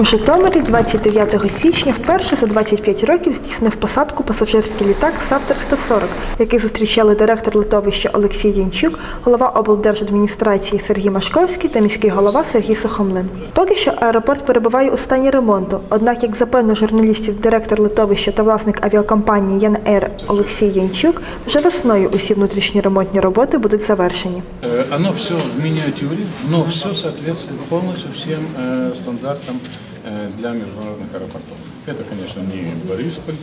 У Житомирі 29 січня вперше за 25 років здійснив посадку пасажирський літак САП-340, який зустрічали директор литовища Олексій Янчук, голова облдержадміністрації Сергій Машковський та міський голова Сергій Сухомлин. Поки що аеропорт перебуває у стані ремонту. Однак, як запевнив журналістів директор литовища та власник авіакомпанії Ян Ейр Олексій Янчук, вже весною усі внутрішні ремонтні роботи будуть завершені. Э, Оно все в миниатюре, но все соответствует полностью всем э, стандартам э, для международных аэропортов. Это, конечно, не Борисполь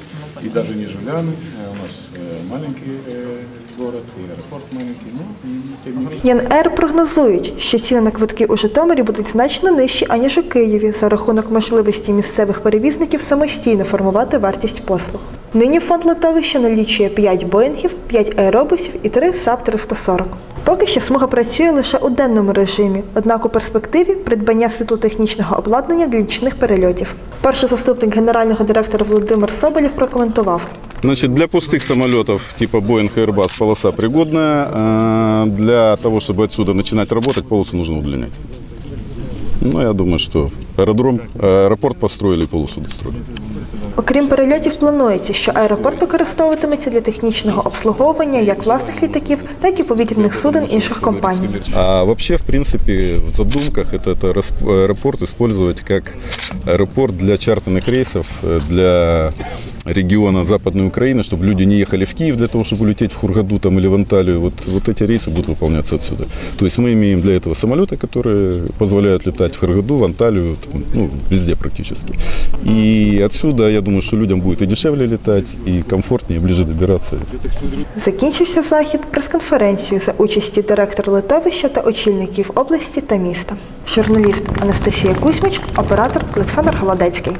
и даже не Жуляны. Э, У нас э, маленький э, город и аэропорт маленький, но м, тем не менее. ЯНР прогнозують, що ціни на квитки у Житомирі будуть значно нижчі, аніж у Києві, за рахунок можливості місцевих перевізників самостійно формувати вартість послуг. Нині фонд литовища налічує 5 боїнгів, 5 аеробусів і 3 САП-340. Поки що смуга працює лише у денному режимі, однак у перспективі придбання світлотехнічного обладнання для нічних перельотів. Перший заступник генерального директора Володимир Соболєв прокоментував. Значит, для пустых самолетов типа Boeing и Airbus полоса пригодная. Для того, чтобы отсюда начинать работать, полосу нужно удлинять. Ну, я думаю, что аэродром, аэропорт построили, полосу достроили. Окрім перельотів, планується, що аеропорт використовуватиметься для технічного обслуговування як власних літаків, так і повітряних суден інших компаній. А вообще, в принципе, в задумках это, это рас- аэропорт использовать как аэропорт для чартерных рейсов э, для региона Западной Украины, чтобы люди не ехали в Киев для того, чтобы улететь в Хургаду там, или в Анталию. Вот, вот эти рейсы будут выполняться отсюда. То есть мы имеем для этого самолеты, которые позволяют летать в Хургаду, в Анталию, там, ну, везде практически. И отсюда, я думаю, что людям будет и дешевле летать, и комфортнее, ближе добираться. Закінчився захід прес-конференцією за участі директора литовища та очільників області та міста. Журналіст Анастасія Кузьмич, оператор Олександр Голодецький.